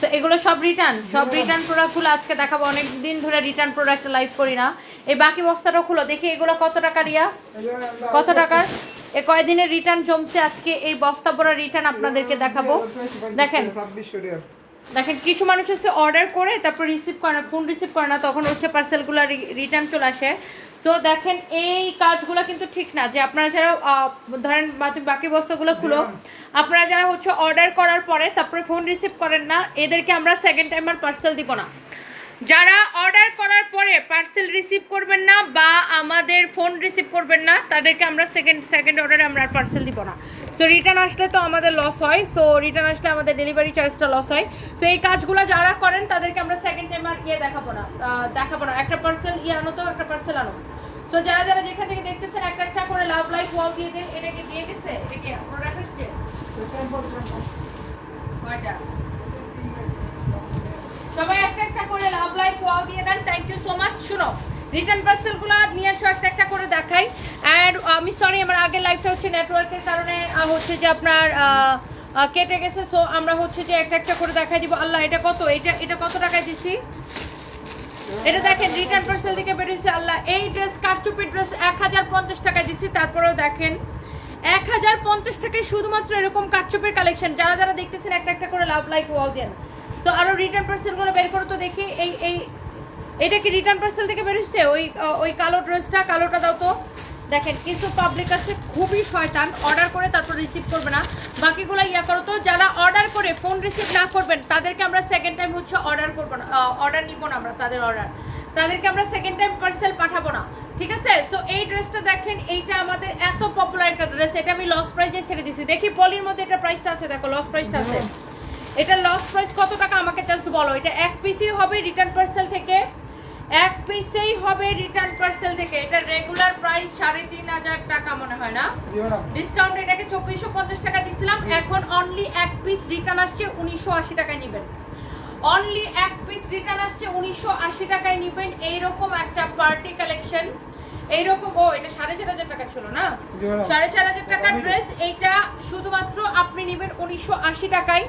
তো এগুলো সব রিটার্ন সব রিটার্ন প্রোডাক্টগুলো আজকে দেখাবো। অনেক দিন ধরে রিটার্ন প্রোডাক্ট লাইভ করি না। এই বাকি বস্তাটা খুলো দেখি এগুলো কত টাকা রিয়া? কত টাকার? এ কয়দিনের রিটার্ন জমছে আজকে? এই বস্তা ভরা রিটার্ন আপনাদেরকে দেখাবো। দেখেন। দেখেন কিছু মানুষ হচ্ছে অর্ডার করে তারপর রিসিভ করে না ফোন রিসিভ করে না তখন হচ্ছে পার্সেলগুলো রিটার্ন চলে আসে। সো দেখেন এই কাজগুলো কিন্তু ঠিক না। যে আপনারা যারা ধরেন বাকি বস্তুগুলো খুলো আপনারা যারা হচ্ছে অর্ডার করার পরে তারপরে ফোন রিসিভ করেন না এদেরকে আমরা সেকেন্ড টাইম আর পার্সেল দিব না। যারা অর্ডার করার পরে পার্সেল রিসিভ করবেন না বা আমাদের ফোন রিসিভ করবেন না তাদেরকে আমরা সেকেন্ড সেকেন্ড অর্ডারে আমরা আর পার্সেল দিব না। সো রিটার্ন আসলে তো আমাদের লস হয়। সো রিটার্ন আসলে আমাদের ডেলিভারি চার্জটা লস হয়। সো এই কাজগুলো যারা করেন তাদেরকে আমরা সেকেন্ড টাইম আর ইয়ে দেখাবো না। দেখাবো না। একটা পার্সেল ইয়ে আনো তো একটা পার্সেল আনো। সো যারা যারা যেখান থেকে দেখতেছেন একটা একটা করে লাভ লাইফ ওয়াল দিয়ে দেন এটাকে দিয়ে গেছে এটা কি প্রোডাক্ট আসছে কয়টা? সবাই একটা একটা করে লাভ লাইফ ওয়াও দিয়ে দেন থ্যাংক ইউ সো মাচ শুনো রিটার্ন পার্সেলগুলো নিয়ে আসো একটা একটা করে দেখাই। অ্যান্ড আমি সরি আমার আগের লাইফটা হচ্ছে নেটওয়ার্কের কারণে হচ্ছে যে আপনার কেটে গেছে। সো আমরা হচ্ছে যে একটা একটা করে দেখাই দিব। আল্লাহ, এটা কত? এটা এটা কত টাকায় দিছি? এটা দেখেন রিটার্ন পার্সেল থেকে বেরিয়েছে আল্লাহ। এই ড্রেস কারচুপি ড্রেস এক হাজার পঞ্চাশ টাকায় দিছি, তারপরেও দেখেন, এক হাজার পঞ্চাশ টাকায় শুধুমাত্র এরকম কারচুপির কালেকশন যারা যারা দেখতেছেন, একটা একটা করে লাভ লাইক ওয়াল দেন। তো আরও রিটার্ন পার্সেলগুলো বের করো তো দেখি। এই এই, এটা কি রিটার্ন পার্সেল থেকে বেরোচ্ছে ওই ওই কালো ড্রেসটা কালোটা দাও তো। দেখেন, কিন্তু পাবলিক আছে, খুবই শয়তান। অর্ডার করে তারপর রিসিভ করবে না। বাকিগুলো ইয়া করো তো, যারা অর্ডার করে ফোন রিসিভ না করবেন, তাদেরকে আমরা সেকেন্ড টাইম হচ্ছে অর্ডার করব না অর্ডার নিব না আমরা তাদের অর্ডার তাদেরকে আমরা সেকেন্ড টাইম পার্সেল পাঠাবো না। ঠিক আছে? সো এই ড্রেসটা দেখেন, এইটা আমাদের এত পপুলার একটা ড্রেস এটা আমি লস প্রাইজে ছেড়ে দিছি। দেখি পলির মধ্যে এটা প্রাইসটা আছে, দেখো লস প্রাইসটা আছে। এটা লস প্রাইস কত টাকা আমাকে জাস্ট বলো। এটা এক পিসই হবে রিটার্ন পার্সেল থেকে। এক পিসেই হবে রিটার্ন পার্সেল থেকে। এটা রেগুলার প্রাইস সাড়ে তিন হাজার টাকা মনে হয় না? ডিসকাউন্ট এটাকে চব্বিশশো পঞ্চাশ টাকা দিছিলাম। এখন অনলি এক পিস রিটার্ন আসছে উনিশশো আশি টাকায় নেবেন। অনলি এক পিস রিটার্ন আসছে উনিশশো আশি টাকায় নেবেন। এইরকম একটা পার্টি কালেকশন এইরকম ও এটা সাড়ে চার হাজার টাকা ছিল না? সাড়ে চার হাজার টাকা ড্রেস এইটা শুধুমাত্র আপনি নেবেন উনিশশো আশি টাকায়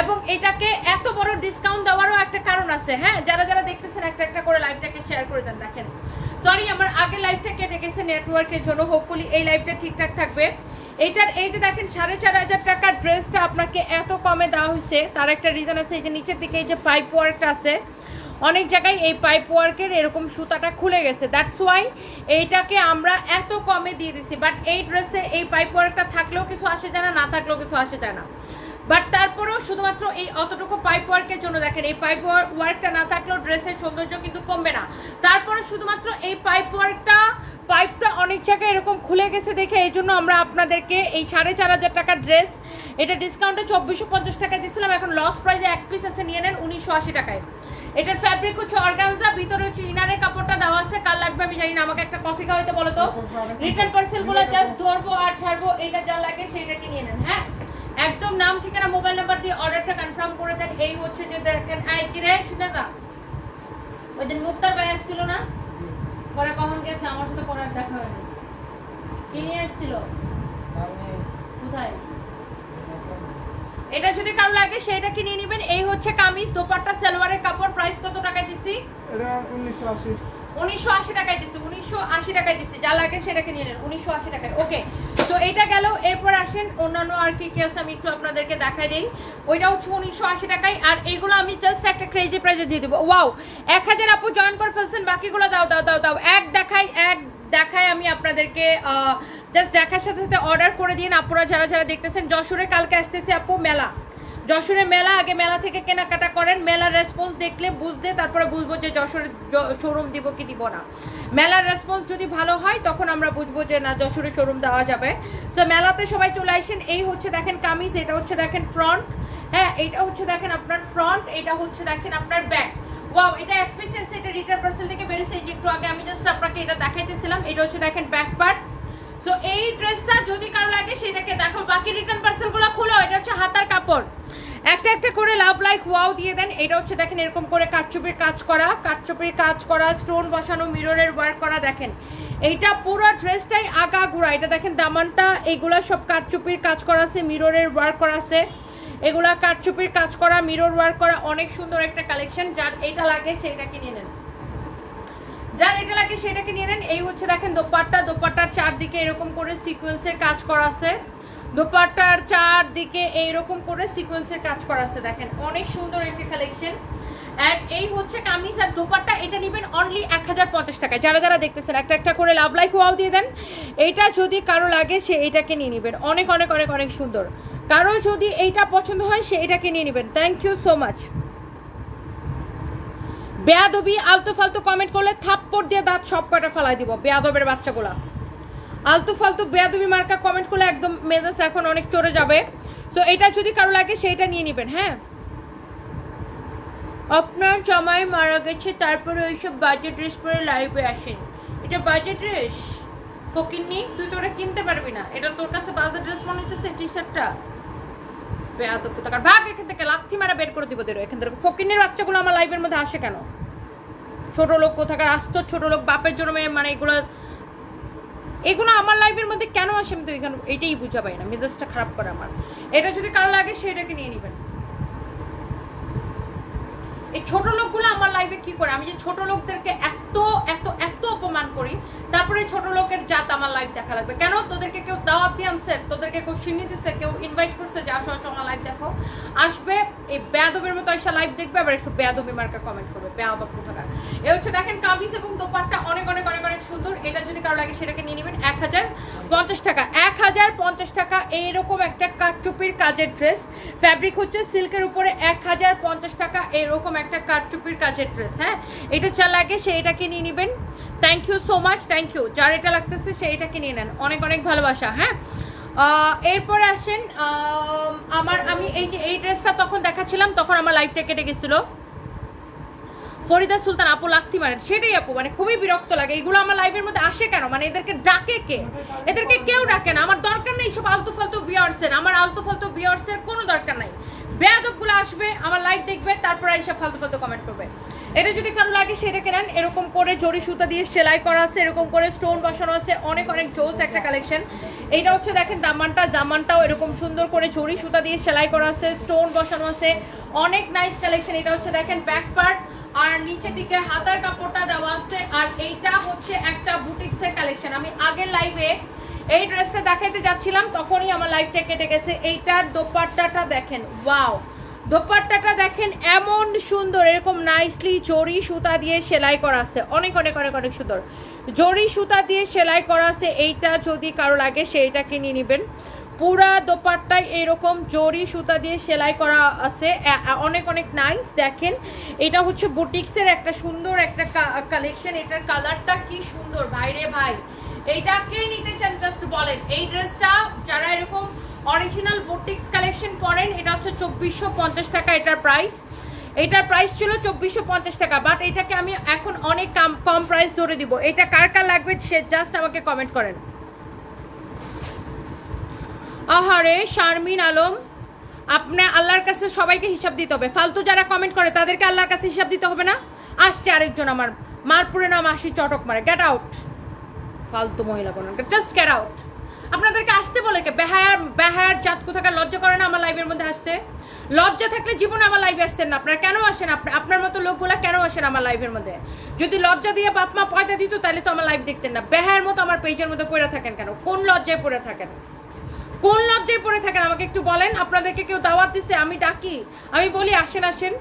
এবং এটাকে এত বড় ডিসকাউন্ট দেওয়ারও একটা কারণ আছে হ্যাঁ? যারা যারা দেখতেছেন একটা একটা করে লাইভটাকে শেয়ার করে দেন দেখেন। সরি আমার আগের লাইভটা কেটে গেছে নেটওয়ার্কের জন্য। হোপফুলি এই লাইভটা ঠিকঠাক থাকবে। এইটার এই যে দেখেন সাড়ে চার হাজার টাকার ড্রেসটা আপনাকে এত কমে দেওয়া হয়েছে। তার একটা রিজন আছে এই যে নিচের দিকে এই যে পাইপ ওয়ার্কটা আছে অনেক জায়গায় এই পাইপ ওয়ার্কের এরকম সুতাটা খুলে গেছে। দ্যাটস ওয়াই এইটাকে আমরা এত কমে দিয়ে দিছি। বাট এই ড্রেসে এই পাইপ ওয়ার্কটা থাকলেও কিছু আসে যায় না না থাকলেও কিছু আসে যায় না। বাট তারপরেও শুধুমাত্র এই অতটুকু পাইপ ওয়ার্কের জন্য দেখেন, এই পাইপ ওয়ার্কটা না থাকলেও ড্রেসের সৌন্দর্য কিন্তু কমবে না। তারপরে শুধুমাত্র এই পাইপ ওয়ার্কটা পাইপটা অনেক জায়গায় এরকম খুলে গেছে দেখে, এই জন্য আমরা আপনাদেরকে এই সাড়ে চার হাজার টাকার ড্রেস এটা ডিসকাউন্টে চব্বিশশো পঞ্চাশ টাকা দিয়েছিলাম এখন লস প্রাইজে এক পিস আছে, নিয়ে নেন উনিশশো আশি টাকায়। এটার ফ্যাব্রিক হচ্ছে অর্গানজা ভিতরে হচ্ছে ইনারের কাপড়টা দেওয়া আছে। কাল লাগবে আমি জানি না আমাকে একটা কফি খাওয়াইতে বলো তো। রিটার্ন পার্সেলগুলো জাস্ট ধরবো আর ছাড়বো এটা যা লাগে সেইটাকে নিয়ে নেন হ্যাঁ? একদম নাম ঠিকানা মোবাইল নাম্বার দিয়ে অর্ডারটা কনফার্ম করে দেন। এই হচ্ছে যে দেখেন আই কি রে শুনে ওই দিন মুক্তার ভাই আসছিল না? পরে কখন গেছে? আমার সাথে পরে আর দেখা হয়নি। কি নিয়ে আসছিল? কোথায়? এটা যদি কারও লাগে সেটা কিনে নেবেন। এই হচ্ছে কামিজ দোপাট্টা সালোয়ারের কাপড় প্রাইস কত টাকায় দিছি? এটা উনিশশো আশি। উনিশশো আশি টাকায় দিছি উনিশশো আশি টাকায় দিছি। যা লাগে সেটাকে নিয়ে নেন উনিশশো আশি টাকায়। ওকে তো এটা গেল এরপর আসেন অন্যান্য আর কি কি আছে আমি একটু আপনাদেরকে দেখাই দিই। ওইটা হচ্ছে উনিশশো আশি টাকায় আর এইগুলো আমি জাস্ট একটা ক্রেজি প্রাইজে দিয়ে দেবো। ওয়াও এক হাজার আপু জয়েন করে ফেলছেন বাকিগুলো দাও দাও দাও দাও। এক দেখাই এক দেখায় আমি আপনাদেরকে জাস্ট দেখার সাথে সাথে অর্ডার করে দিন। আপুরা যারা যারা দেখতেছেন, যশোরে কালকে আসতেছে আপু, মেলা। যশোরের মেলা, আগে মেলা থেকে কেনাকাটা করেন। মেলার রেসপন্স দেখলে বুঝতে তারপরে বুঝব যে যশোরে শোরুম দিব কি দিব না। মেলার রেসপন্স যদি ভালো হয়, তখন আমরা বুঝব যে না, যশোরে শোরুম দেওয়া যাবে। সো মেলাতে সবাই চলে আসেন। এই হচ্ছে দেখেন কামিজ, এটা হচ্ছে দেখেন ফ্রন্ট হ্যাঁ এটা হচ্ছে দেখেন আপনার ফ্রন্ট এটা হচ্ছে দেখেন আপনার ব্যাক ওয়াও এটা এক পিস এসে এটা রিটার্ন পার্সেল থেকে বেরোচ্ছে। এই যে একটু আগে আমি জাস্ট আপনাকে এটা দেখাইতেছিলাম, এটা হচ্ছে দেখেন ব্যাক পার্ট সো এই ড্রেসটা যদি কারও লাগে, সেটাকে দেখো, বাকি রিটার্ন পার্সেলগুলো খুলো, এটা হচ্ছে হাতার কাপড়। একটা একটা করে লাভ লাইক ওয়াও দিয়ে দেন, এটা হচ্ছে দেখেন এরকম করে কাঠচুপির কাজ করা, কাঠচুপির কাজ করা স্টোন বসানো মিররের ওয়ার্ক করা, দেখেন। এইটা পুরো ড্রেসটাই আগা গুড়া এটা দেখেন দামানটা এইগুলা সব কাঠচুপির কাজ করা আছে মিররের ওয়ার্ক করা আছে। এগুলা কাটচুপির কাজ করা মিরর ওয়ার্ক করা, অনেক সুন্দর একটা কালেকশন যার এটা লাগে সেটা কিনে নেন। যার এটা লাগে সেটাকে নিয়ে নেন, এই হচ্ছে দেখেন দোপাট্টা। দোপাট্টার চারদিকে এরকম করে সিকোয়েন্সের কাজ করা আছে। দোপাট্টার চারদিকে এইরকম করে সিকোয়েন্সের কাজ করা আছে, দেখেন। অনেক সুন্দর একটা কালেকশন অ্যান্ড এই হচ্ছে কামিজ আর দোপাট্টা। এটা নেবেন অনলি এক হাজার পঞ্চাশ টাকায়। যারা যারা দেখতেছেন, একটা একটা করে লাভ লাইক ওয়াও দিয়ে দেন। এইটা যদি কারও লাগে, সে এইটাকে নিয়ে নেবেন। অনেক অনেক অনেক অনেক সুন্দর। কারও যদি এইটা পছন্দ হয়, সে এটাকে নিয়ে নেবেন। থ্যাংক ইউ সো মাচ বেয়াদবি আলতু ফালতু কমেন্ট করলে থাপ্পড় দিয়ে দাঁত সব কটা ফালাই দিব, বেয়াদবের বাচ্চাগুলা। আলতু ফালতু বেয়াদবি মার্কা কমেন্ট করলে একদম মেজাজ এখন অনেক চড়ে যাবে। সো এটা যদি কারও লাগে সেইটা নিয়ে নেবেন হ্যাঁ? আপনার জামাই মারা গেছে, তারপরে ওইসব বাজেট ড্রেস পরে লাইভে আসেন। এটা বাজেট ড্রেস ফকিন্নি, তুই তো ওটা কিনতে পারবি না। এটা তোর কাছে বাজেট ড্রেস মনে হচ্ছে টি। শার্টটা ভাগ, এখান থেকে লাথি মারা বের করে দিব এখান থেকে। ফকিন্নির বাচ্চাগুলো আমার লাইফের মধ্যে আসে কেন? ছোট লোক কোথাকার, আসতো ছোট লোক, বাপের জন্য মানে এগুলো এগুলো আমার লাইফের মধ্যে কেন আসে আমি তো এখানে এটাই বুঝা পাই না। মেজাজটা খারাপ করে আমার। এটা যদি কারও লাগে, সেটাকে নিয়ে নেবেন। এই ছোট লোকগুলো আমার লাইফে কি করে? আমি যে ছোট লোকদেরকে এত এত এত অপমান করি, তারপরে ছোট লোকের জাত আমার লাইফ দেখা লাগবে। কেন? তোদেরকে কেউ দাওয়াত দিয়ে আনছে, তোদেরকে কেউ সিনি দিচ্ছে কেউ ইনভাইট করছে যে আসো আসো আমার লাইফ দেখো। আসবে, এই বেয়াদবের মতো এসে লাইভ দেখবে, আবার একটু বেয়াদবি মার্কা কমেন্ট করবে। বেয়াদব কোথাকার? এ হচ্ছে দেখেন কামিজ এবং দোপাট্টা অনেক অনেক অনেক অনেক সুন্দর। এটা যদি কারও লাগে সেটাকে নিয়ে নেবেন এক হাজার পঞ্চাশ টাকা। এক হাজার পঞ্চাশ টাকা এইরকম একটা কাঠচুপির কাজের ড্রেস ফ্যাব্রিক হচ্ছে সিল্কের উপরে এক হাজার পঞ্চাশ টাকা এরকম একটা কাঠচুপির কাজের ড্রেস হ্যাঁ? এটা যা লাগে সে এটাকে নিয়ে নেবেন। Thank you so much thank you যার এটা লাগতেছে সে এটাকে নিয়ে নেন। অনেক অনেক ভালোবাসা হ্যাঁ? এরপরে আসেন আমার আমি এই যে এই ড্রেসটা তখন দেখাচ্ছিলাম, তখন আমার লাইফটা কেটে গেছিল। ফরিদা সুলতান, আপু লাথি মারেন। সেটাই আপু মানে খুবই বিরক্ত লাগে। এগুলো আমার লাইফের মধ্যে আসে কেন? মানে এদেরকে ডাকে কে? এদেরকে কেউ ডাকে না। আমার দরকার নেই সব আলতু ফালতু ভিওয়ার্সের আমার আলতু ফালতু ভিওয়ার্সের কোনো দরকার নাই। বেয়াদবগুলো আসবে, আমার লাইভ দেখবে, তারপর এইসব ফালতু ফালতু কমেন্ট করবে। এটা যদি কারও লাগে, সেটাকে নেন। এরকম করে জরি সুতা দিয়ে সেলাই করা আছে, এরকম করে স্টোন বসানো আছে, অনেক অনেক জোস একটা কালেকশন এইটা হচ্ছে দেখেন দামানটা জামানটাও এরকম সুন্দর করে জরি সুতা দিয়ে সেলাই করা আছে স্টোন বসানো আছে। অনেক নাইস কালেকশন এটা হচ্ছে দেখেন ব্যাক পার্ট আর নিচের দিকে হাতার কাপড়টা দেওয়া আছে। আর এইটা হচ্ছে একটা বুটিক্সের কালেকশন আমি আগের লাইভে এই ড্রেসটা দেখাইতে যাচ্ছিলাম, তখনই আমার লাইফটা কেটে গেছে। এইটার দোপাট্টাটা দেখেন, ওয়াও। দোপাট্টাটা দেখেন, এমন সুন্দর, এরকম নাইসলি জড়ি সুতা দিয়ে সেলাই করা আছে। অনেক অনেক অনেক অনেক সুন্দর। জরি সুতা দিয়ে সেলাই করা আছে, এইটা যদি কারও লাগে সেইটাকে কিনে নেবেন। পুরা দোপাট্টায় এরকম জরি সুতা দিয়ে সেলাই করা আছে অনেক অনেক নাইস দেখেন, এটা হচ্ছে বুটিক্সের একটা সুন্দর একটা কালেকশন এটার কালারটা কি সুন্দর। ভাইরে ভাই এইটা কে নিতে চান? জাস্ট বলেন। এই ড্রেসটা যারা এরকম অরিজিনাল বুটিক্স কালেকশন পরেন এটা হচ্ছে চব্বিশশো পঞ্চাশ টাকা এটার প্রাইস এটার প্রাইস ছিল চব্বিশশো পঞ্চাশ টাকা বাট এটাকে আমি এখন অনেক কম কম প্রাইস ধরে দিব। এটা কার কার লাগবে সে জাস্ট আমাকে কমেন্ট করেন। আহারে, শারমিন আলম আপনার আল্লাহর কাছে সবাইকে হিসাব দিতে হবে। ফালতু যারা কমেন্ট করে, তাদেরকে আল্লাহর কাছে হিসাব দিতে হবে না? আসছে আরেকজন আমার মারপুরে নাম আসি চটক মারে গেট আউট ফালতু মহিলা কোনো জাস্ট গেট আউট আপনাদেরকে আসতে বলে কে? বেহায়ার বেহায়ার জাত কোথাকার লজ্জা করে না আমার লাইভের মধ্যে আসতে? লজ্জা থাকলে জীবনে আমার লাইভে আসতেন না আপনারা। কেন আসেন? আপনি আপনার মতো লোকগুলা কেন আসেন আমার লাইভের মধ্যে? যদি লজ্জা দিয়ে বাপ মা পয়দা দিত, তাহলে তো আমার লাইভ দেখতেন না। বেহায়ার মতো আমার পেজের মধ্যে পড়ে থাকেন কেন? কোন লজ্জায় পড়ে থাকেন? কোন লজ্জায় পড়ে থাকেন? আমাকে একটু বলেন। আপনাদেরকে কেউ দাওয়াত দিছে, আমি ডাকি। আমি বলি, আসেন আসেন।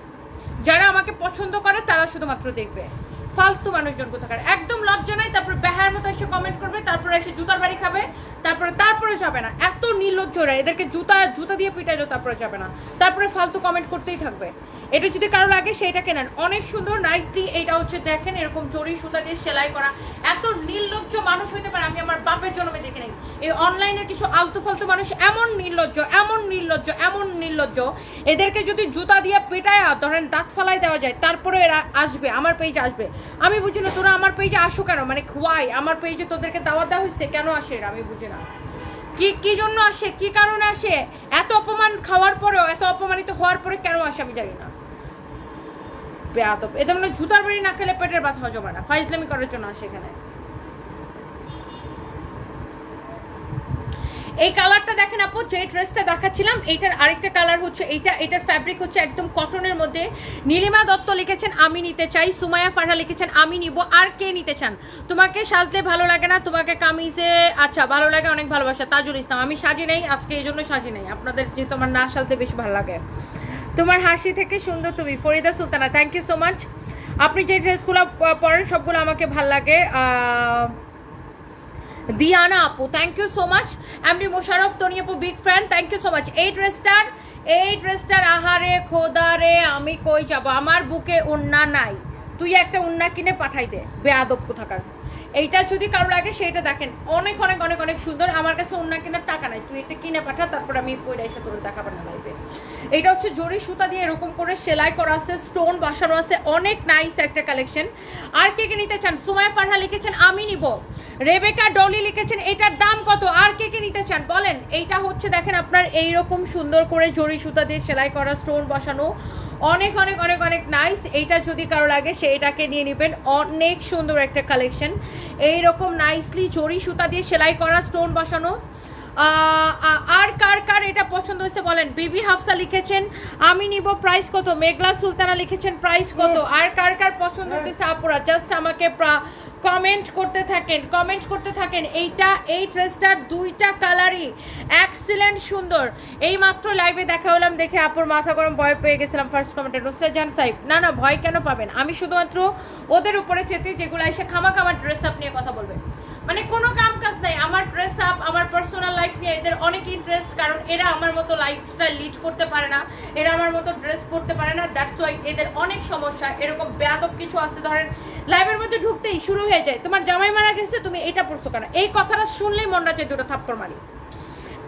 যারা আমাকে পছন্দ করে, তারা শুধুমাত্র দেখবে। ফালতু মানুষজন কোথাকার? একদম লজ্জা নাই, তারপরে বেহার মতো এসে কমেন্ট করবে, তারপরে এসে জুতার বাড়ি খাবে, তারপরে তারপরে যাবে না। এত নির্লজ্জরা, এদেরকে জুতা জুতা দিয়ে পিটাইলো, তারপরে যাবে না। তারপরে ফালতু কমেন্ট করতেই থাকবে। এটা যদি কারও লাগে, সেটা কেনেন। অনেক সুন্দর নাইসলি এটা হচ্ছে দেখেন, এরকম জরি সুতা দিয়ে সেলাই করা। এত নির্লজ্জ মানুষ হইতে পারে, আমি আমার বাপের জন্মে দেখে নেই। এই অনলাইনে কিছু আলতু ফালতু মানুষ এমন নির্লজ্জ এমন নির্লজ্জ এমন নির্লজ্জ। এদেরকে যদি জুতা দিয়ে পেটায়, ধরেন দাঁত ফালাই দেওয়া যায়, তারপরে এরা আসবে, আমার পেজে আসবে। আমি বুঝি না, তোরা আমার পেজে আসো কেন? মানে ওয়াই আমার পেজে তোদেরকে দাওয়া দেওয়া হয়েছে, কেন আসে এরা? আমি বুঝি না। কি কি জন্য আসে? কি কারণে আসে? অপমান খাওয়ার পরেও, এত অপমানিত হওয়ার পরে কেন আসে আমি জানি না। বেয়াদব। এদের মানে জুতার বাড়ি না খেলে পেটের ব্যথা হজম না। ফাইজলামি করার জন্য আসে এখানে। এই কালারটা দেখেন আপু, যে ড্রেসটা দেখাচ্ছিলাম, এইটার আরেকটা কালার হচ্ছে এইটা। এটার ফ্যাব্রিক হচ্ছে একদম কটনের মধ্যে। নীলিমা দত্ত লিখেছেন, আমি নিতে চাই। সুমায়া ফারহা লিখেছেন, আমি নিব। আর কে নিতে চান? তোমাকে সাজলে ভালো লাগে না, তোমাকে কামিজে আচ্ছা ভালো লাগে, অনেক ভালোবাসা। তাজুল ইসলাম, আমি সাজি নাই, আজকে এই জন্য সাজি নেই। আপনাদের যেহেতু আমার না সাজতে বেশি ভালো লাগে। তোমার হাসি থেকে সুন্দর তুমি, Farida Sultana thank you so much আপনি যে ড্রেসগুলো পরেন, সবগুলো আমাকে ভালো লাগে। দিয়ানা আপু thank you so much MD Mosharraf Toni আপু big fan thank you so much এই ড্রেসটার এই ড্রেসটার আহারে, খোদারে, আমি কই যাব? আমার বুকে উন্না নাই। তুই একটা উন্না কিনে পাঠাই দে, বেয়াদব কোথাকার। এইটা যদি কারও লাগে সেটা দেখেন। অনেক অনেক অনেক অনেক সুন্দর। আমার কাছে উন্না কেনার টাকা নাই। তুই এটা কিনে পাঠা, তারপর আমি পয়লা এসে তোর দেখাবো না লাইভে এটা হচ্ছে জরি সুতা দিয়ে এরকম করে সেলাই করা আছে, স্টোন বসানো আছে। অনেক নাইস একটা কালেকশন আর কে কে নিতে চান? সুমায়া ফারহা লিখেছেন, আমি নিব। রেবেকা ডলি লিখেছেন, এটার দাম কত? আর কে কে নিতে চান? বলেন। এইটা হচ্ছে, দেখেন আপনার এইরকম সুন্দর করে জরি সুতা দিয়ে সেলাই করা, স্টোন বসানো। অনেক অনেক অনেক অনেক নাইস এইটা যদি কারও লাগে, সে এটাকে নিয়ে নেবেন। অনেক সুন্দর একটা কালেকশন এইরকম নাইসলি জড়ি সুতা দিয়ে সেলাই করা স্টোন বসানো। আর কার কার এটা পছন্দ হয়েছে বলেন? বিবি হাফসা লিখেছেন আমি নিব প্রাইস কত? মেঘলা সুলতানা লিখেছেন প্রাইস কত? আর কার কার পছন্দ হতেছে আপুরা? জাস্ট আমাকে কমেন্ট করতে থাকেন কমেন্ট করতে থাকেন। এইটা এই ড্রেসটার দুইটা কালারই এক্সিলেন্ট সুন্দর। এই মাত্র লাইভে দেখা হলাম দেখে আপুর মাথা গরম ভয় পেয়ে গেছিলাম ফার্স্ট কমেন্টে নুসরাত জান সাহেব না না ভয় কেন পাবেন? আমি শুধুমাত্র ওদের উপরে চেতে যেগুলো এসে খামাখা আমার ড্রেস আপ নিয়ে কথা বলবে। মানে কোনো কাম কাজ নাই। আমার ড্রেস আপ আমার পার্সোনাল লাইফ নিয়ে এদের অনেক ইন্টারেস্ট কারণ এরা আমার মতো লাইফস্টাইল লিড করতে পারে না। এরা আমার মতো ড্রেস পরতে পারে না। দ্যাটস ওয়াই এদের অনেক সমস্যা। এরকম বেয়াদব কিছু আছে, ধরেন লাইভের মধ্যে ঢুকতেই শুরু হয়ে যায়, তোমার জামাই মারা গেছে, তুমি এটা পড়ছো কেন? এই কথাটা শুনলেই মনটা চাই দুটো থাপ্পড় মারি।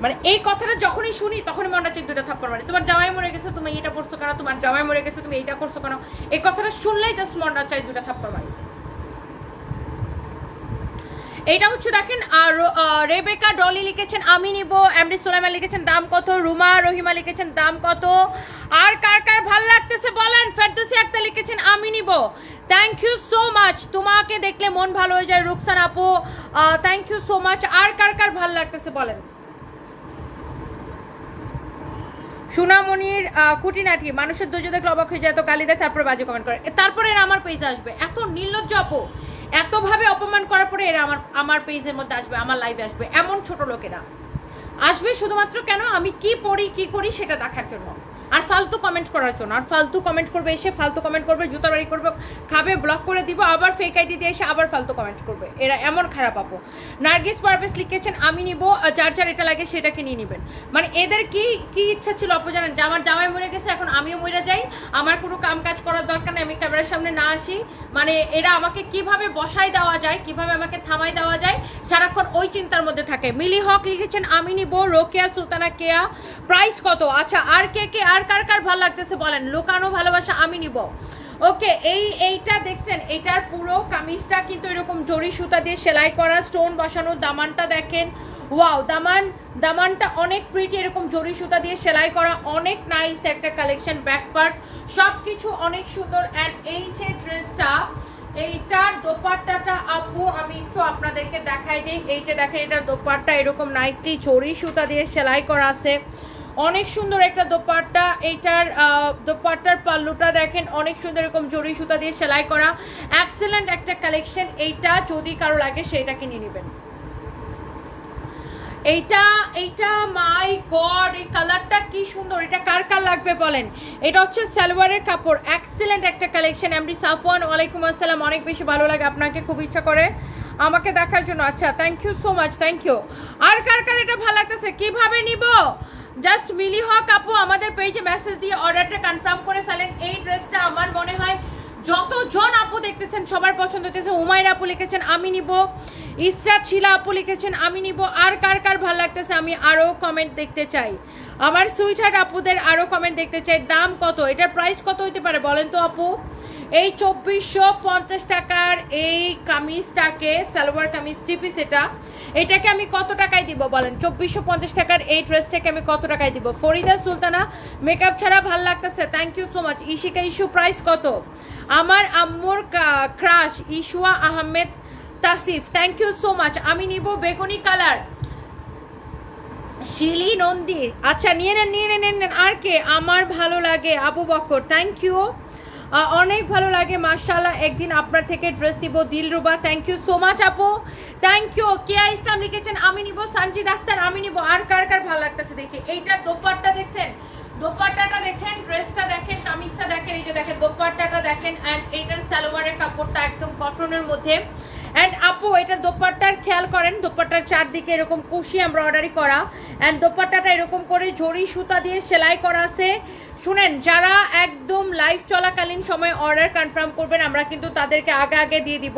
মানে এই কথাটা যখনই শুনি, তখনই মনটা চাই দুটো থাপ্পড় মারি। তোমার জামাই মরে গেছে, তুমি এটা পড়ছো কেন? তোমার জামাই মরে গেছে, তুমি এইটা করছ কেন? এই কথাটা শুনলেই জাস্ট মনটা চাই দুটো থাপ্পড় মারি। এইটা হচ্ছে দেখেন আর রেবেকা ডলি লিখেছেন আমি নিব এমডি সোলাইমা লিখেছেন দাম কত রুমা রহিমা লিখেছেন দাম কত। আর কার কার ভালো লাগতেছে বলেন? ফেরদৌসি একটা লিখেছেন আমি নিব। থ্যাংক ইউ সো মাচ তোমাকে দেখলে মন ভালো হয়ে যায় রুকসান আপু। থ্যাংক ইউ সো মাচ আর কার কার ভালো লাগতেছে বলেন? সুনামণির আহ, খুঁটিনাটি মানুষের ধৈর্য দেখলে অবাক হয়ে যায় এত গালি দেয় তারপরে বাজে কমেন্ট করে। তারপরে আমার পেজে আসবে। এত নির্লজ্জ আপু। এতভাবে অপমান করার পরে এরা আমার আমার পেজের মধ্যে আসবে, আমার লাইভে আসবে, এমন ছোট লোকেরা। আসবে শুধুমাত্র কেন? আমি কি পড়ি, কি করি সেটা দেখার জন্য। আর ফালতু কমেন্ট করার জন্য, আর ফালতু কমেন্ট করবে এসে, ফালতু কমেন্ট করবে, জুতা বাড়ি করবে, খাবে ব্লক করে দিব, আবার ফেক আইডি দিয়ে এসে আবার ফালতু কমেন্ট করবে। এরা এমন খারাপ আপু। নার্গিস পারভেজ লিখেছেন, আমি নিব যার যার এটা লাগে সেটাকে নিয়ে নেবেন। মানে এদের কি কি ইচ্ছা ছিল আপু জানেন? যে আমার জামাই মরে গেছে, এখন আমিও মরে যাই, আমার কোনো কাম কাজ করার দরকার নেই, আমি ক্যামেরার সামনে না আসি। মানে এরা আমাকে কীভাবে বসাই দেওয়া যায়, কীভাবে আমাকে থামাই দেওয়া যায়, সারাক্ষণ ওই চিন্তার মধ্যে থাকে। মিলি হক লিখেছেন, আমি নিব, রোকেয়া সুলতানা কেয়া প্রাইস কত? আচ্ছা আর কে কে, আর কার কার কার ভালো লাগতেছে বলেন? লোকানো ভালোবাসা আমি নিব। ওকে, এই, এইটা দেখছেন, এটার পুরো কামিজটা কিন্তু এরকম জরি সুতা দিয়ে সেলাই করা, স্টোন বসানো, দামানটা দেখেন। ওয়াও, দামান, দামানটা অনেক প্রিটি এরকম জরি সুতা দিয়ে সেলাই করা, অনেক নাইস একটা কালেকশন ব্যাক পার্ট সব কিছু অনেক সুন্দর। অ্যান্ড এই যে ড্রেসটা এইটার দোপাট্টাটা আপু, আমি একটু আপনাদেরকে দেখাই দিই। এইটা দেখেন, এটার দোপাট্টা এরকম নাইসলি জরি সুতা দিয়ে সেলাই করা আছে। অনেক সুন্দর একটা দোপাট্টা। এইটার দোপাট্টার পাল্লুটা দেখেন, অনেক সুন্দর এরকম জরি সুতা দিয়ে সেলাই করা। এক্সেলেন্ট একটা কালেকশন এইটা যদি কারও লাগে সেইটাকে নিয়ে নেবেন। এইটা এইটা মাই গড এই কালারটা কি সুন্দর। এটা কার কার লাগবে বলেন? এটা হচ্ছে সালোয়ারের কাপড়। এক্সেলেন্ট একটা কালেকশন এমডি সাফওয়ান, ওয়ালাইকুম আসসালাম। অনেক বেশি ভালো লাগে আপনাকে, খুব ইচ্ছা করে আমাকে দেখার জন্য। আচ্ছা thank you so much thank you আর কার কার এটা ভালো লাগতেছে? কীভাবে নিব? জাস্ট মিলি হক আপু, আমাদের পেজে মেসেজ দিয়ে অর্ডারটা কনফার্ম করে ফেলেন। এই ড্রেসটা আমার মনে হয় যতজন আপু দেখতেছেন, সবার পছন্দ হতেছে উমাইর আপু লিখেছেন, আমি নিব। ইসরাত, শিলা আপু লিখেছেন, আমি নিব। আর কার কার ভালো লাগতেছে, আমি আরও কমেন্ট দেখতে চাই। আমার সুইটহার্ট আপুদের আরও কমেন্ট দেখতে চাই। দাম কত? এটার প্রাইস কত হইতে পারে বলেন তো আপু? এই চব্বিশশো পঞ্চাশ টাকার এই কামিজটাকে, সালোয়ার কামিজ থ্রি পিস এটা, এটাকে আমি কত টাকায় দিব বলেন? চব্বিশশো পঞ্চাশ টাকার এই ড্রেসটাকে আমি কত টাকায় দিব? ফরিদা সুলতানা মেকআপ ছাড়া ভালো লাগতেছে thank you so much Ishika issue price কত? আমার আম্মুর crush Ishuya Ahmed Tasif thank you so much আমি নিব বেগুনি কালার। শিলি নন্দী। আচ্ছা নিয়ে নেন নিয়ে নেন নিয়ে নেন। আর কে? আমার ভালো লাগে আবু বকর থ্যাংক ইউ অনেক ভালো লাগে মার্শাল্লাহ একদিন আপনার থেকে ড্রেস নিব, Dilruba. Thank you so much আপু। থ্যাংক ইউ কেয়া ইসলাম লিখেছেন, আমি নিব সানজিদ আক্তার আমি নিব। আর কার কার ভালো লাগতেছে দেখি? এইটার দোপাট্টা দেখছেন? দোপাট্টাটা দেখেন, ড্রেসটা দেখেন, কামিজটা দেখেন, এই যে দেখেন, দোপাট্টাটা দেখেন অ্যান্ড এইটার সালোয়ারের কাপড়টা একদম কটনের মধ্যে। অ্যান্ড আপু এটা দোপাট্টার খেয়াল করেন, দোপাট্টার চারদিকে এরকম কুশি এমব্রয়ডারি করা। অ্যান্ড দোপাট্টাটা এরকম করে জড়ি সুতা দিয়ে সেলাই করা আছে। শুনেন, যারা একদম লাইভ চলাকালীন সময় অর্ডার কনফার্ম করবেন, আমরা কিন্তু তাদেরকে আগে আগে দিয়ে দিব।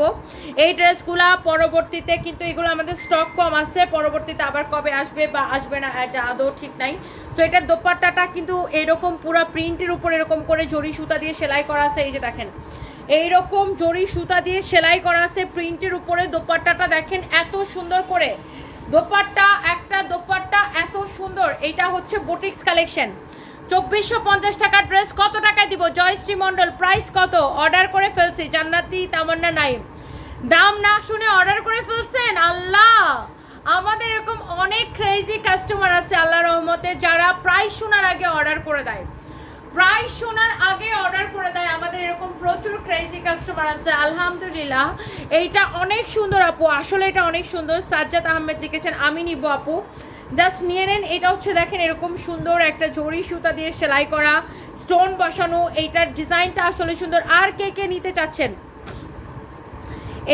এই ড্রেসগুলা পরবর্তীতে কিন্তু এগুলো আমাদের স্টক কম আছে, পরবর্তীতে আবার কবে আসবে বা আসবে না, এটা আদৌ ঠিক নাই। সো এটার দোপাট্টাটা কিন্তু এরকম পুরো প্রিন্টের উপর এরকম করে জড়ি সুতা দিয়ে সেলাই করা আছে, এই যে দেখেন। এইরকম জড়ি সুতা দিয়ে সেলাই করা আছে প্রিন্টের উপরে দোপাট্টাটা দেখেন, এত সুন্দর করে। দোপাট্টা, একটা দোপাট্টা এত সুন্দর, এটা হচ্ছে বুটিক্স কালেকশন চব্বিশশো পঞ্চাশ টাকার ড্রেস কত টাকায় দিব? জয়শ্রী মণ্ডল প্রাইস কত? অর্ডার করে ফেলছি। জান্নাতি তামান্না নাইম দাম না শুনে অর্ডার করে ফেলছেন? আল্লাহ! আমাদের এরকম অনেক ক্রেজি কাস্টমার আছে আল্লাহ রহমতে, যারা প্রাইস শোনার আগে অর্ডার করে দেয়। প্রাইস শোনার আগে অর্ডার করে দেয়। আমাদের এরকম প্রচুর ক্রেজি কাস্টমার আছে। আলহামদুলিল্লাহ। এইটা অনেক সুন্দর আপু। আসলে এটা অনেক সুন্দর। সাজ্জাদ আহমেদ লিখেছেন, আমি নিব আপু। জাস্ট নিয়ে নেন এটা হচ্ছে দেখেন এরকম সুন্দর একটা জড়ি সুতা দিয়ে সেলাই করা, স্টোন বসানো, এইটার ডিজাইনটা আসলে সুন্দর। আর কে কে নিতে চাচ্ছেন?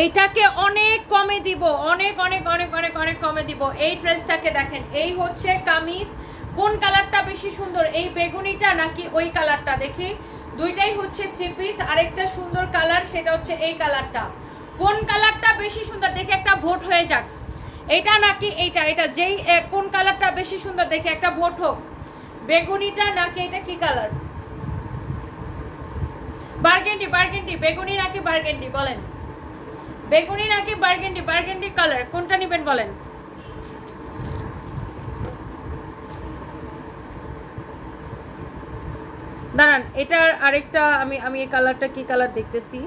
এইটাকে অনেক কমে দিব, অনেক অনেক অনেক অনেক অনেক কমে দিব। এই ড্রেসটাকে দেখেন, এই হচ্ছে কামিজ। কোন কালারটা বেশি সুন্দর, এই বেগুনিটা নাকি ওই কালারটা? দেখি। দুইটাই হচ্ছে থ্রি পিস আরেকটা সুন্দর কালার, সেটা হচ্ছে এই কালারটা। কোন কালারটা বেশি সুন্দর? দেখে, একটা ভোট হয়ে যাক। এটা নাকি এইটা, এটা যেই কোন কালারটা বেশি সুন্দর দেখে? একটা ভোট হোক। বেগুনিটা নাকি, এটা কি কালার? বার্গেন্ডি বার্গেন্ডি, বেগুনি নাকি বার্গেন্ডি, বলেন। বেগুনি নাকি বার্গেন্ডি বার্গেন্ডি কালার, কোনটা নেবেন বলেন? দাঁড়ান, এটার আরেকটা, আমি আমি এই কালারটা কি কালার দেখতেছি?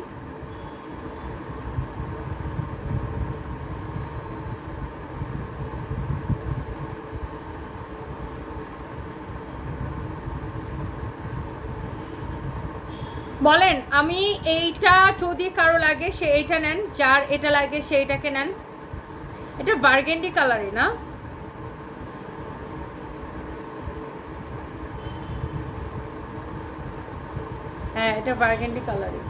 বলেন, আমি এইটা যদি কারও লাগে সে এইটা নেন, যার এটা লাগে সে এটাকে নেন। এটা বার্গেন্ডি কালারই, না? হ্যাঁ এটা বার্গেন্ডি কালারে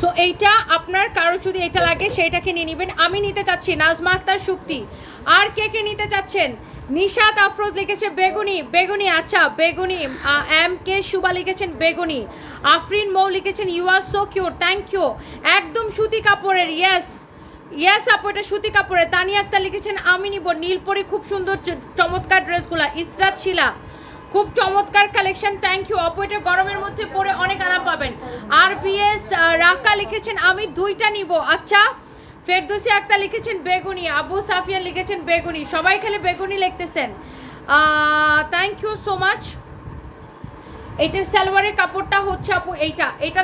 সো এইটা আপনার কারও যদি এটা লাগে, সেইটাকে নিয়ে নেবেন। আমি নিতে চাচ্ছি নাজমা আক্তার শুক্তি আর কে কে নিতে চাচ্ছেন? নিশাত আফরোজ লিখেছে বেগুনি। বেগুনি আচ্ছা বেগুনি এম কে সুবা লিখেছেন বেগুনি। আফরিন মৌ লিখেছেন you are so cute thank you একদম সুতি কাপড়ের ইয়েস ইয়েস আপু, এটা সুতি কাপড়ের। তানিয়া আক্তার লিখেছেন, আমি নিব। নীলপরি খুব সুন্দর, চমৎকার ড্রেসগুলা। ইসরাত শিলা খুব চমৎকার কালেকশন থ্যাংক ইউ অপু গরমের মধ্যে পরে অনেক আরাম পাবেন। আর বিএস রাকা লিখেছেন, আমি দুইটা নিব। আচ্ছা ফেরদুসি আক্তার লিখেছেন বেগুনি, আবু সাফিয়া লিখেছেন বেগুনি। সবাই খেলে বেগুনি লিখতেছেন। থ্যাংক ইউ সো মাচ এইটার সালোয়ারের কাপড়টা হচ্ছে আপু এইটা। এটা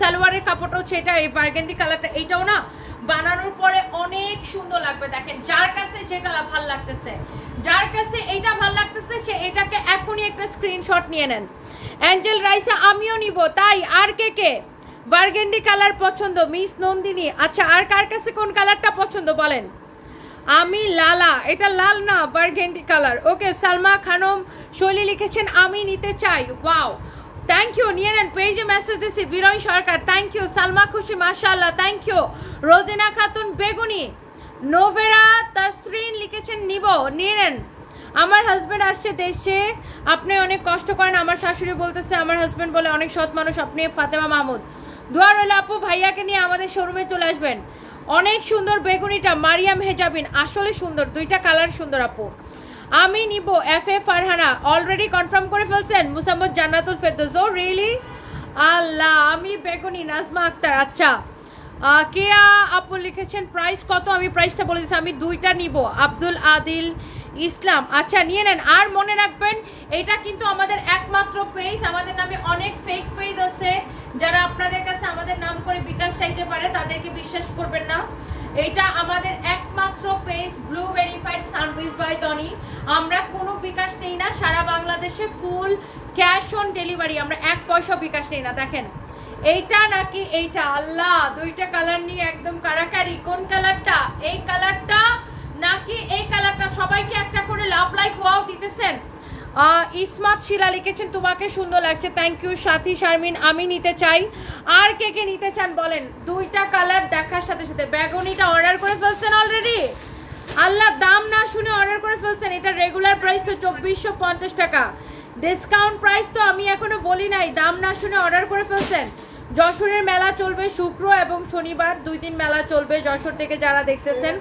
সালোয়ারের কাপড়টা হচ্ছে এটা, এই বার্গেন্ডি কালারটা এইটাও না বানানোর পরে অনেক সুন্দর লাগবে। দেখেন, যার কাছে যেটা ভালো লাগতেছে, যার কাছে এইটা ভালো লাগতেছে, সে এটাকে এখনই একটা স্ক্রিনশট নিয়ে নেন। অ্যাঞ্জেল রাইসা আমিও নিব, তাই আর কে কে? বার্গেন্ডি কালার পছন্দ, মিস নন্দিনী। আচ্ছা আর কার কাছে কোন কালারটা পছন্দ বলেন? আমি লালা, এটা লাল না burgundy colour okay, Salma Khanam Shoily লিখেছেন, আমি নিতে চাই। ওয়াও থ্যাংক ইউ নিয়ে নেন পেজে মেসেজ দিছি, বিনয় সরকার। থ্যাংক ইউ সালমা খুশি মাশাল্লাহ থ্যাংক ইউ রোজিনা খাতুন বেগুনি। নোভেরা তাসরিন লিখেছেন, নিব, নিয়ে নেন। আমার হাজব্যান্ড আসছে দেশে, আপনি অনেক কষ্ট করেন, আমার শাশুড়ি বলতেছে, আমার হাজব্যান্ড বলে, অনেক সৎ মানুষ, আপনি ফাতেমা মাহমুদ। দোয়া রইল আপু, ভাইয়াকে নিয়ে আমাদের শোরুমে চলে আসবেন। অনেক সুন্দর বেগুনিটা মারিয়াম হেজাবিন। আসলে সুন্দর, দুইটা কালার সুন্দর আপু। আমি নিব F A Farhana. Already confirm করে ফেলছেন মুসাম্মদ জান্নাতুল ফেরদৌস। ও রিয়েলি আল্লাহ, আমি বেগুনি নাজমা আক্তার। আচ্ছা কেয়া আপু লিখেছেন প্রাইস কত? আমি প্রাইসটা বলে দিচ্ছি। আমি দুইটা নিব। আব্দুল আদিল ইসলাম। আচ্ছা নিয়ে নেন। আর মনে রাখবেন, এটা কিন্তু আমাদের একমাত্র পেজ আমাদের নামে অনেক ফেক পেজ আছে। যারা আপনাদের কাছে আমাদের নাম করে বিকাশ চাইতে পারে, তাদেরকে বিশ্বাস করবেন না। এটা আমাদের একমাত্র page blue verified service by Toni আমরা কোনো বিকাশ নেই না, সারা বাংলাদেশে ফুল ক্যাশ অন ডেলিভারি আমরা এক পয়সা বিকাশ নেই না, দেখেন। এইটা নাকি এইটা? আল্লাহ, দুইটা কালার নিয়ে একদম কারাকারি। কোন কালারটা এই কালারটা নাকি এই কালারটা সবাইকে একটা করে লাভ লাইক ওয়াও দিতেছেন? ইসমাত শিলা লিখেছেন, তোমাকে সুন্দর লাগছে। থ্যাংক ইউ সাথী, শারমিন, আমি নিতে চাই। আর কে কে নিতে চান বলেন, দুইটা কালার দেখার সাথে সাথে। ব্যাগনিটা অর্ডার করে ফেলছেন অলরেডি আল্লাহ, দাম না শুনে অর্ডার করে ফেলছেন। এটা রেগুলার প্রাইস তো চব্বিশশো পঞ্চাশ টাকা। ডিসকাউন্ট প্রাইস তো আমি এখনও বলি নাই। দাম না শুনে অর্ডার করে ফেলছেন। যশোরের মেলা চলবে শুক্র এবং শনিবার। দুই দিন মেলা চলবে যশোর থেকে যারা দেখতেছেন।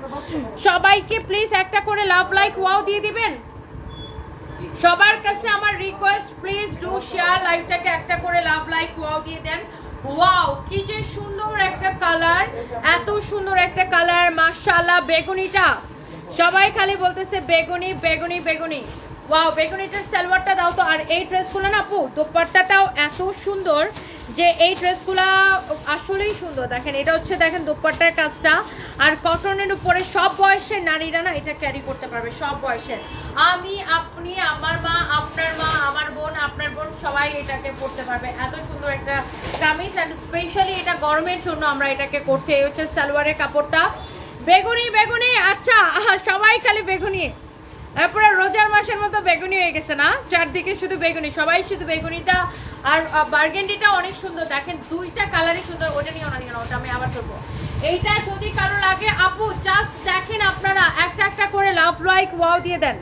সবাইকে প্লিজ একটা করে লাভ লাইক ওয়াও দিয়ে দিবেন। সবার কাছে আমার রিকোয়েস্ট প্লিজ ডু শেয়ার লাইভটাকে একটা করে লাভ লাইক ওয়াও দিয়ে দেন। ওয়াও কি যে সুন্দর একটা কালার এত সুন্দর একটা কালার মাশাআল্লাহ, বেগুনিটা। সবাই খালি বলতেছে, বেগুনি বেগুনি বেগুনি। ওয়াও বেগুনিটার সালোয়ারটা দাও তো। আর এই ড্রেসগুলো না, আপু, দোপাট্টাটাও এত সুন্দর। যে এই ড্রেসগুলা আসলেই সুন্দর। দেখেন, এটা হচ্ছে, দেখেন, দোপাট্টার কাজটা। আর কটনের উপরে সব বয়সের নারীরা না এটা ক্যারি করতে পারবে, সব বয়সের। আমি, আপনি, আমার মা, আপনার মা, আমার বোন, আপনার বোন সবাই এটাকে পড়তে পারবে। এত সুন্দর একটা কামিজ অ্যান্ড স্পেশালি এটা গরমের জন্য আমরা এটাকে করছি। এই হচ্ছে সালোয়ারের কাপড়টা। বেগুনি বেগুনি আচ্ছা সবাই খালি বেগুনি। পুরো রোজার মাসের মতো বেগুনি হয়ে গেছে না? চারদিকে শুধু বেগুনি, সবাই শুধু বেগুনিটা আর বার্গেন্ডিটা অনেক সুন্দর। দেখেন দুইটা কালারই সুন্দর। ওটা নিয়ে না ওটা আমি আবার করব এইটা যদি কারও লাগে আপু জাস্ট দেখেন আপনারা একটা একটা করে লাভ লাইক ওয়াও দিয়ে দেন।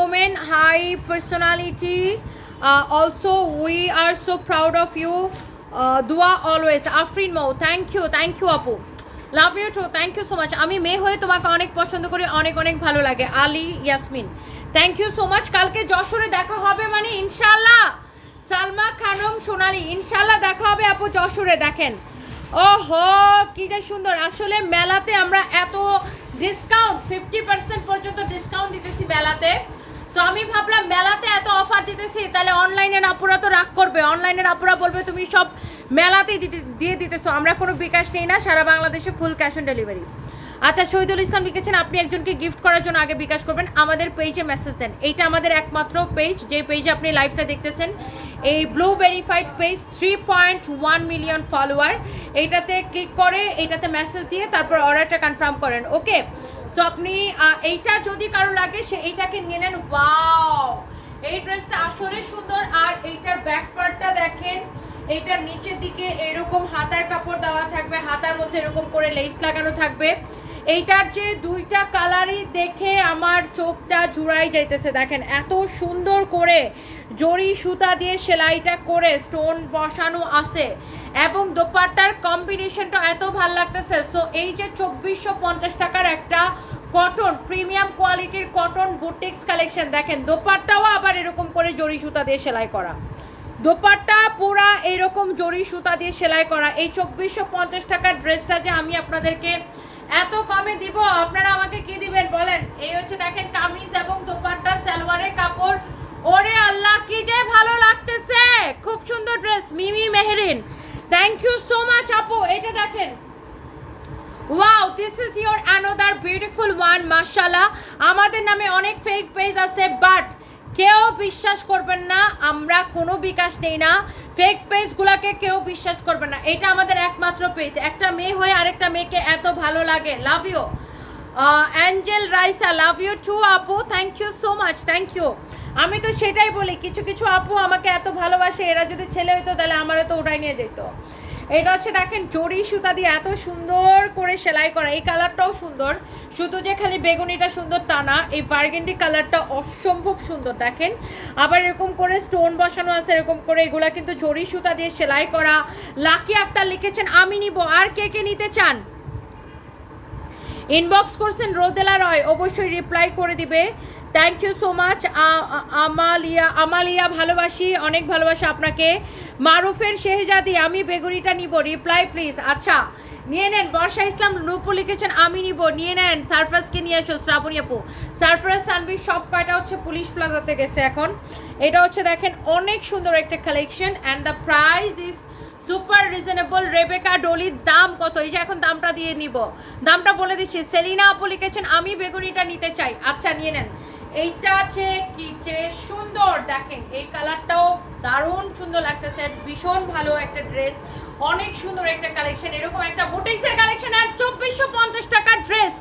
Women high personality uh, also we are so proud of you. uh, dua always. Afrin mo thank you thank you apu love you too thank you so much আমি মেয়ে হয়ে তোমাকে অনেক পছন্দ করি অনেক অনেক ভালো লাগে। Ali Yasmin thank you so much কালকে যশোরে দেখা হবে মানে ইনশাল্লাহ সালমা খানম সোনালি ইনশাল্লাহ দেখা হবে আপু যশোরে, দেখেন। ওহো, কি যে সুন্দর। আসলে মেলাতে আমরা এত ডিসকাউন্ট ফিফটি পার্সেন্ট পর্যন্ত ডিসকাউন্ট দিতেছি মেলাতে। তো আমি ভাবলাম মেলাতে এত অফার দিতেছি, তাহলে অনলাইনের আপুরা তো রাগ করবে। অনলাইনের আপুরা বলবে, তুমি সব মেলাতেই দিয়ে দিতেছো। আমরা কোনো বিকাশ নেই না, সারা বাংলাদেশে ফুল ক্যাশ অন ডেলিভারি আচ্ছা শহীদুল ইসলাম লিখেছেন, আপনি একজনকে গিফট করার জন্য আগে বিকাশ করবেন। আমাদের পেজে মেসেজ দেন। এইটা আমাদের একমাত্র পেজ যে পেজে আপনি লাইভটা দেখতেছেন। এই blue verified page three point one million follower এইটাতে ক্লিক করে এইটাতে মেসেজ দিয়ে তারপর অর্ডারটা কনফার্ম করেন ওকে সো আপনি এইটা যদি কারও লাগে, সে এইটাকে নিয়ে নেন। ওয়াও এই ড্রেসটা আসলে সুন্দর, আর এইটার ব্যাক পার্টটা দেখেন। এইটার নিচের দিকে এরকম হাতার কাপড় দেওয়া থাকবে, হাতার মধ্যে এরকম করে লেস লাগানো থাকবে। এইটার যে দুইটা কালারই দেখে আমার চোখটা জুড়াই যাইতেছে, দেখেন। এত সুন্দর করে জরি সুতা দিয়ে সেলাইটা করে স্টোন বসানো আছে এবং দোপাট্টার কম্বিনেশনটা এত ভালো লাগতেছে। সো এই যে চব্বিশশো পঞ্চাশ টাকার একটা কটন প্রিমিয়াম কোয়ালিটির কটন বুটিক্স কালেকশন দেখেন, দোপাট্টাও আবার এরকম করে জরি সুতা দিয়ে সেলাই করা। দোপাট্টা পুরা এরকম জরি সুতা দিয়ে সেলাই করা। এই চব্বিশশো পঞ্চাশ টাকার ড্রেসটা যে আমি আপনাদেরকে এত কমে দিব, আপনারা আমাকে কি দিবেন বলেন? এই হচ্ছে দেখেন কামিজ এবং দোপাট্টা, সালোয়ারের কাপড়। ওরে আল্লাহ, কি যে ভালো লাগতেছে! খুব সুন্দর dress Mimi Mehrin. Thank you so much আপু। এটা দেখেন। Wow this is your another beautiful one মাশাল্লাহ আমাদের নামে অনেক ফেক পেজ আছে বাট বিশ্বাস করবেন না, আমরা কোনো বিকাশ নেই না। ফেক পেজগুলোকে কেউ বিশ্বাস করবেন না। এটা আমাদের একমাত্র পেজ একটা মেয়ে হয়ে আরেকটা মেয়েকে এত ভালো লাগে। Love you angel Raisa love you too আপু। Thank you so much thank you আমি তো সেটাই বলি, কিছু কিছু আপু আমাকে এত ভালোবাসে, এরা যদি ছেলে হইতো তাহলে আমারও তো ওটাই নিয়ে যেত। এটা হচ্ছে দেখেন জরি সুতা দিয়ে এত সুন্দর করে সেলাই করা। এই কালারটাও সুন্দর। শুধু যে খালি বেগুনিটা সুন্দর তা না, এই বার্গেন্ডি কালারটা অসম্ভব সুন্দর, দেখেন। আবার এরকম করে স্টোন বসানো আছে, এরকম করে এগুলা কিন্তু জরি সুতা দিয়ে সেলাই করা। লাকি আক্তার লিখেছেন, আমি নিব, আর কে কে নিতে চান? ইনবক্স করছেন রোদেলা রয়, অবশ্যই রিপ্লাই করে দিবে। Thank you so much Amalia Amalia ভালোবাসি, অনেক ভালোবাসি আপনাকে। মারুফের শেহজাদি, আমি বেগুনিটা নিব রিপ্লাই প্লিজ আচ্ছা নিয়ে নেন, বর্ষা ইসলাম রূপু লিখেছেন, আমি নিব, নিয়ে নেন সারফাসকে নিয়ে এসো শ্রাবণী আপু। সারফাস সানভি সব কয়টা হচ্ছে পুলিশ প্লাজাতে গেছে এখন। এটা হচ্ছে দেখেন, অনেক সুন্দর একটা collection and the price is super reasonable Rebecca ডলির দাম কত? এই যে এখন দামটা দিয়ে নিব। দামটা বলে দিচ্ছি। সেলিনা আপু লিখেছেন, আমি বেগুনিটা নিতে চাই। আচ্ছা নিয়ে নেন। এইটা আছে কি যে সুন্দর, দেখেন, এই কালারটাও দারুণ সুন্দর লাগতেছে, ভীষণ ভালো একটা ড্রেস, অনেক সুন্দর একটা কালেকশন, এরকম একটা বুটিক্সের কালেকশন আর চব্বিশশো পঞ্চাশ টাকার ড্রেস।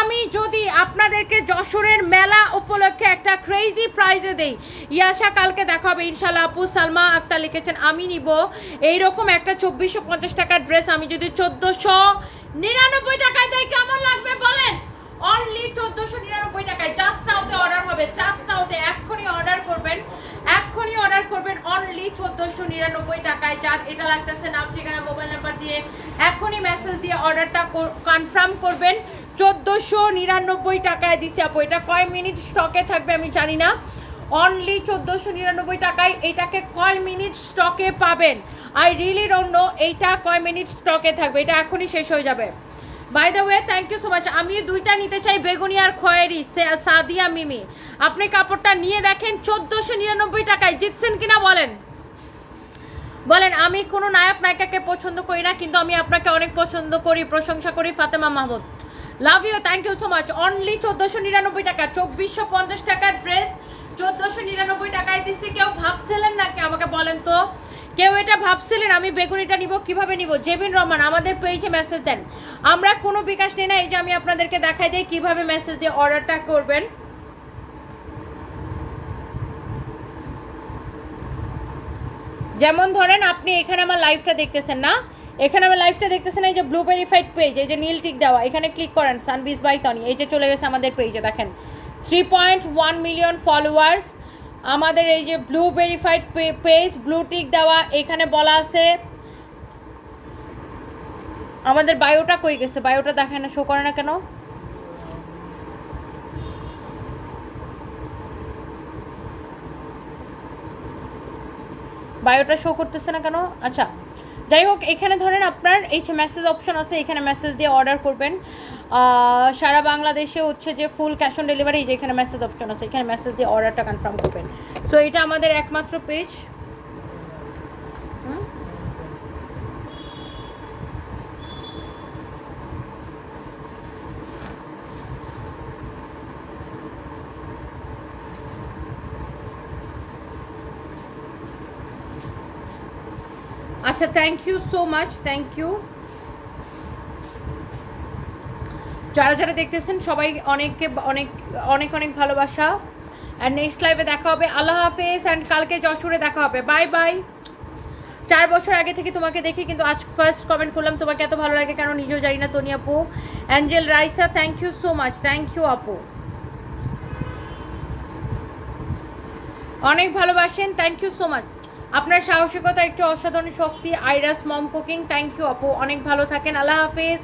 আমি যদি আপনাদেরকে যশোরের মেলা উপলক্ষে একটা ক্রেজি প্রাইজে দেই, ইয়াশা কালকে দেখা হবে ইনশাল্লাহ আপু সালমা আক্তার লিখেছেন, আমি নিব। এইরকম একটা চব্বিশশো পঞ্চাশ টাকার ড্রেস আমি যদি চোদ্দোশো নিরানব্বই টাকায় দেয় কেমন লাগবে বলেন? অনলি চোদ্দোশো নিরানব্বই টাকায়। জাস্ট নাওতে অর্ডার হবে। জাস্ট নাওতে এক্ষুনি অর্ডার করবেন। এক্ষুনি অর্ডার করবেন অনলি চোদ্দোশো নিরানব্বই টাকায়। যার এটা লাগতেছে নাম, ঠিকানা মোবাইল নাম্বার দিয়ে এখনই মেসেজ দিয়ে অর্ডারটা কনফার্ম করবেন। চোদ্দোশো নিরানব্বই টাকায় দিছি আপু। এটা কয় মিনিট স্টকে থাকবে আমি জানি না। অনলি চোদ্দোশো নিরানব্বই টাকায় এটাকে কয় মিনিট স্টকে পাবেন। আই ডোন্ট নো এইটা কয় মিনিট স্টকে থাকবে। এটা এখনই শেষ হয়ে যাবে। By the way thank you so much আমি দুইটা নিতে চাই, বেগুনি আর খয়েরি সাদিয়া মিমি। আপনি কাপড়টা নিয়ে দেখেন, চোদ্দোশো নিরানব্বই টাকায়। জিতছেন কিনা বলেন? বলেন, আমি কোনো নায়ক নায়িকাকে পছন্দ করি না, কিন্তু আমি আপনাকে অনেক পছন্দ করি, প্রশংসা করি, Fatema Mahmud. Love you thank you so much only চোদ্দোশো নিরানব্বই টাকা, চব্বিশশো পঞ্চাশ টাকার ড্রেস চোদ্দোশো নিরানব্বই টাকায় দিচ্ছি কেউ ভাবছিলেন নাকি আমাকে বলেন তো? কেউ এটা ভাবছিলেন, আমি বেগুনিটা নিব, কীভাবে নিব? জেবিন রহমান, আমাদের পেজে মেসেজ দেন। আমরা কোনো বিকাশ নেই না, এই যে আমি আপনাদেরকে দেখাই দিই কীভাবে মেসেজ দিয়ে অর্ডারটা করবেন। যেমন ধরেন, আপনি এখানে আমার লাইভটা দেখতেছেন না? এখানে আমার লাইভটা দেখতেছেন, এই যে ব্লু ভেরিফাইড পেজ এই যে নীল টিক দেওয়া। এখানে ক্লিক করেন সানবিজ বাই তনি এই যে চলে গেছে আমাদের পেজে দেখেন। Three point one million followers আমাদের এই যে blue verified page blue tick দেওয়া, এখানে বলা আছে, আমাদের বায়োটা কই গেছে? বায়োটা দেখায় না শো করে না কেন? বায়োটা শো করতেছে না কেন? আচ্ছা যাই হোক এখানে ধরেন আপনার এই মেসেজ অপশন আছে, এখানে মেসেজ দিয়ে অর্ডার করবেন। সারা বাংলাদেশে হচ্ছে যে ফুল ক্যাশ অন ডেলিভারি যে এখানে মেসেজ অপশন আছে, এখানে মেসেজ দিয়ে অর্ডারটা কনফার্ম করবেন। সো এটা আমাদের একমাত্র পেজ আচ্ছা thank you so much thank you যারা যারা দেখতেছেন, সবাই অনেককে, অনেক অনেক অনেক ভালোবাসা। অ্যান্ড নেক্সট লাইভে দেখা হবে। আল্লাহ হাফেজ অ্যান্ড কালকে যশোরে দেখা হবে। বাই বাই চার বছর আগে থেকে তোমাকে দেখি কিন্তু আজ ফার্স্ট কমেন্ট করলাম। তোমাকে এত ভালো লাগে কেন? নিজেও জানি না, তনি আপু। Angel Raisa thank you so much thank you আপু। অনেক ভালোবাসেন। থ্যাংক ইউ সো মাচ আপনার সাহসিকতা, একটি অসাধারণ শক্তি, আইরাস, মম কুকিং। থ্যাংক ইউ আপু। অনেক ভালো থাকেন। আল্লাহ হাফেজ।